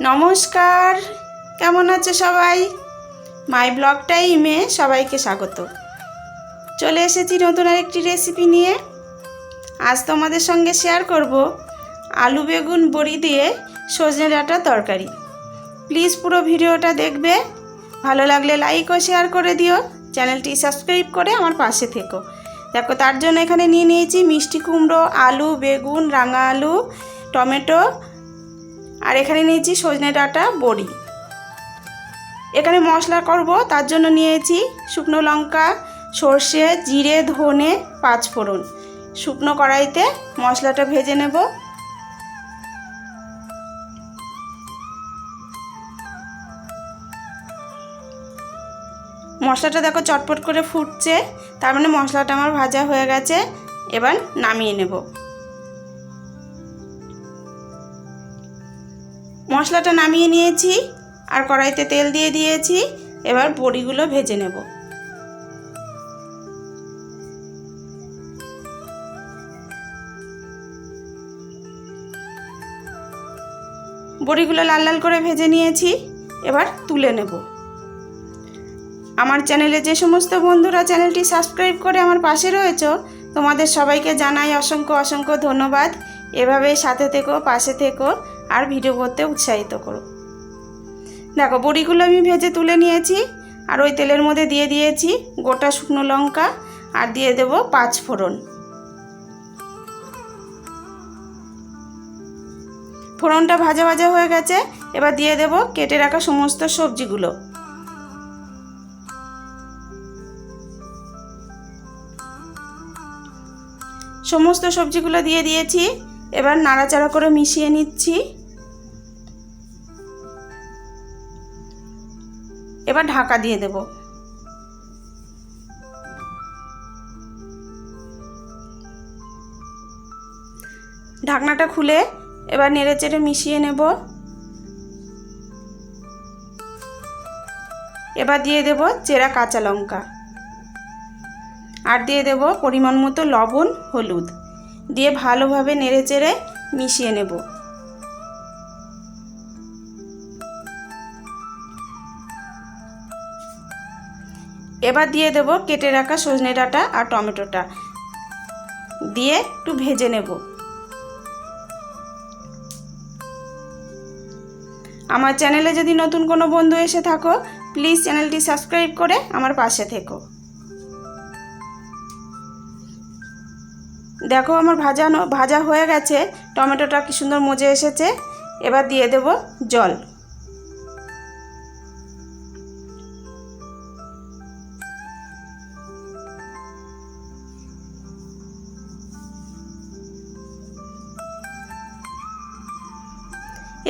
নমস্কার। কেমন আছে সবাই? মাই ব্লগ টাইমে সবাইকে স্বাগত। চলে এসেছি নতুন আরেকটি রেসিপি নিয়ে। আজ তোমাদের সঙ্গে শেয়ার করব আলু বেগুন বড়ি দিয়ে সজনে ডাঁটার তরকারি। প্লিজ পুরো ভিডিওটা দেখবে। ভালো লাগলে লাইক ও শেয়ার করে দিও। চ্যানেলটি সাবস্ক্রাইব করে আমার পাশে থেকো। দেখো, তার জন্য এখানে নিয়ে নিয়েছি মিষ্টি কুমড়ো, আলু, বেগুন, রাঙা আলু, টমেটো আর এখানে নিয়েছি সজনে ডাঁটা, বড়ি। এখানে মশলা করব, তার জন্য নিয়েছি শুকনো লঙ্কা, সর্ষে, জিরে, ধনে পাঁচ ফোড়ন শুকনো কড়াইতে মশলাটা ভেজে নেব। মশলাটা দেখো চটপট করে ফুটছে, তার মানে মশলাটা আমার ভাজা হয়ে গেছে, এবার নামিয়ে নেব। মশলাটা নামিয়ে নিয়েছি আর কড়াইতে তেল দিয়ে দিয়েছি। এবার বড়িগুলো ভেজে নেব। বড়িগুলো লাল লাল করে ভেজে নিয়েছি। এবার তুলে নেব। আমার চ্যানেলে যে সমস্ত বন্ধুরা চ্যানেলটি সাবস্ক্রাইব করে আমার পাশে রয়েছে, তোমাদের সবাইকে জানাই অসংখ্য অসংখ্য ধন্যবাদ। এভাবেই সাথে থেকো, পাশে থেকো, আর ভিডিও করতে উৎসাহিত করো। দেখো, বড়িগুলো আমি ভেজে তুলে নিয়েছি, আর ওই তেলের মধ্যে দিয়ে দিয়েছি গোটা শুকনো লঙ্কা, আর দিয়ে দেবো পাঁচ ফোড়ন। ফোড়নটা ভাজা ভাজা হয়ে গেছে, এবার দিয়ে দেব কেটে রাখা সমস্ত সবজিগুলো। সমস্ত সবজিগুলো দিয়ে দিয়েছি এবার নাড়াচাড়া করে মিশিয়ে নিচ্ছি। এবার ঢাকা দিয়ে দেব। ঢাকনাটা খুলে এবার নেড়ে চেড়ে মিশিয়ে নেব। এবার দিয়ে দেব চেরা কাঁচা লঙ্কা। আর দিয়ে দেব পরিমাণ মতো লবণ, হলুদ। দিয়ে ভালোভাবে নেড়ে চেড়ে মিশিয়ে নেব। এবার দিয়ে দেব কেটে রাখা সজনে ডাঁটা আর টমেটোটা। দিয়ে একটু ভেজে নেব। আমার চ্যানেলে যদি নতুন কোনো বন্ধু এসে থাকো প্লিজ চ্যানেলটি সাবস্ক্রাইব করে আমার পাশে থেকো। দেখো আমার ভাজানো, ভাজা হয়ে গেছে। টমেটোটা কি সুন্দর মজে এসেছে। এবার দিয়ে দেব জল।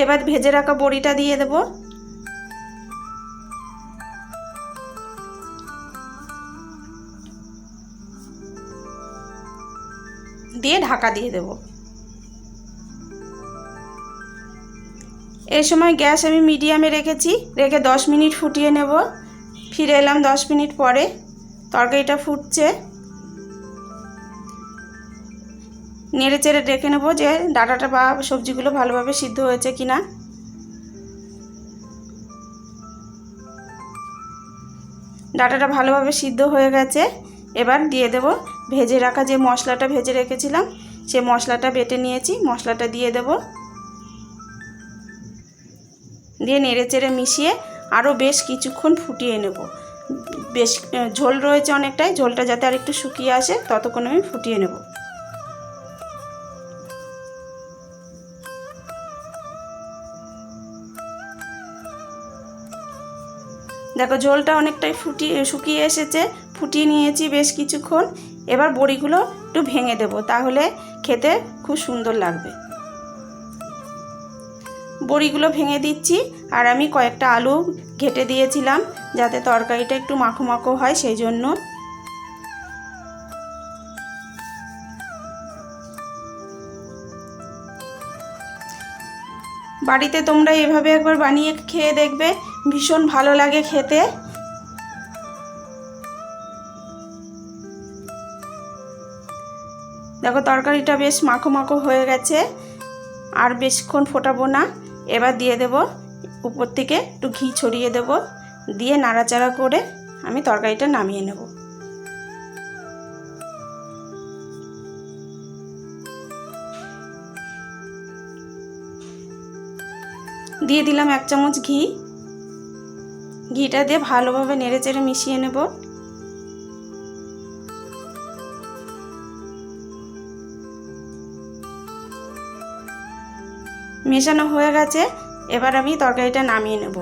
এবার ভেজে রাখা বড়িটা দিয়ে দেব। দিয়ে ঢাকা দিয়ে দেব। এই সময় গ্যাস আমি মিডিয়ামে রেখেছি, রেখে দশ মিনিট ফুটিয়ে নেব। ফিরে এলাম দশ মিনিট পরে, তরকারিটা ফুটছে। নেড়ে চেড়ে রেখে নেব যে ডাটাটা বা সবজিগুলো ভালোভাবে সিদ্ধ হয়েছে কি না ডাটাটা ভালোভাবে সিদ্ধ হয়ে গেছে। এবার দিয়ে দেব ভেজে রাখা যে মশলাটা ভেজে রেখেছিলাম, সে মশলাটা বেটে নিয়েছি, মশলাটা দিয়ে দেব। দিয়ে নেড়ে চেড়ে মিশিয়ে আরও বেশ কিছুক্ষণ ফুটিয়ে নেব। বেশ ঝোল রয়েছে অনেকটাই, ঝোলটা যাতে আর একটু শুকিয়ে আসে, ততক্ষণ আমি ফুটিয়ে নেব। দেখো, ঝোলটা অনেকটাই ফুটিয়ে, শুকিয়ে এসেছে। ফুটিয়ে নিয়েছি বেশ কিছুক্ষণ। এবার বড়িগুলো একটু ভেঙে দেব, তাহলে খেতে খুব সুন্দর লাগবে। বড়িগুলো ভেঙে দিচ্ছি, আর আমি কয়েকটা আলু ঘেটে দিয়েছিলাম যাতে তরকারিটা একটু মাখো মাখো হয় সেই জন্য বাড়িতে তোমরা এভাবে একবার বানিয়ে খেয়ে দেখবে, ভীষণ ভালো লাগে খেতে। দেখো তরকারিটা বেশ মাখো মাখো হয়ে গেছে। আর বেশক্ষণ ফোটাবো না। এবার দিয়ে দেব উপর থেকে একটু ঘি ছড়িয়ে দেব। দিয়ে নাড়াচাড়া করে আমি তরকারিটা নামিয়ে নেব। দিয়ে দিলাম এক চামচ ঘি। ঘিটা দিয়ে ভালোভাবে নেড়ে চেড়ে মিশিয়ে নেব। মেশানো হয়ে গেছে, এবার আমি তরকারিটা নামিয়ে নেব।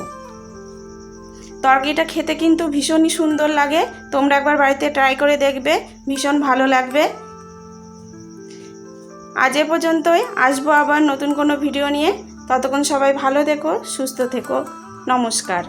তরকারিটা খেতে কিন্তু ভীষণই সুন্দর লাগে, তোমরা একবার বাড়িতে ট্রাই করে দেখবে, ভীষণ ভালো লাগবে। আজ এ পর্যন্তই, আসব আবার নতুন কোনো ভিডিও নিয়ে। ততক্ষণ সবাই ভালো থেকো, সুস্থ থেকো, নমস্কার।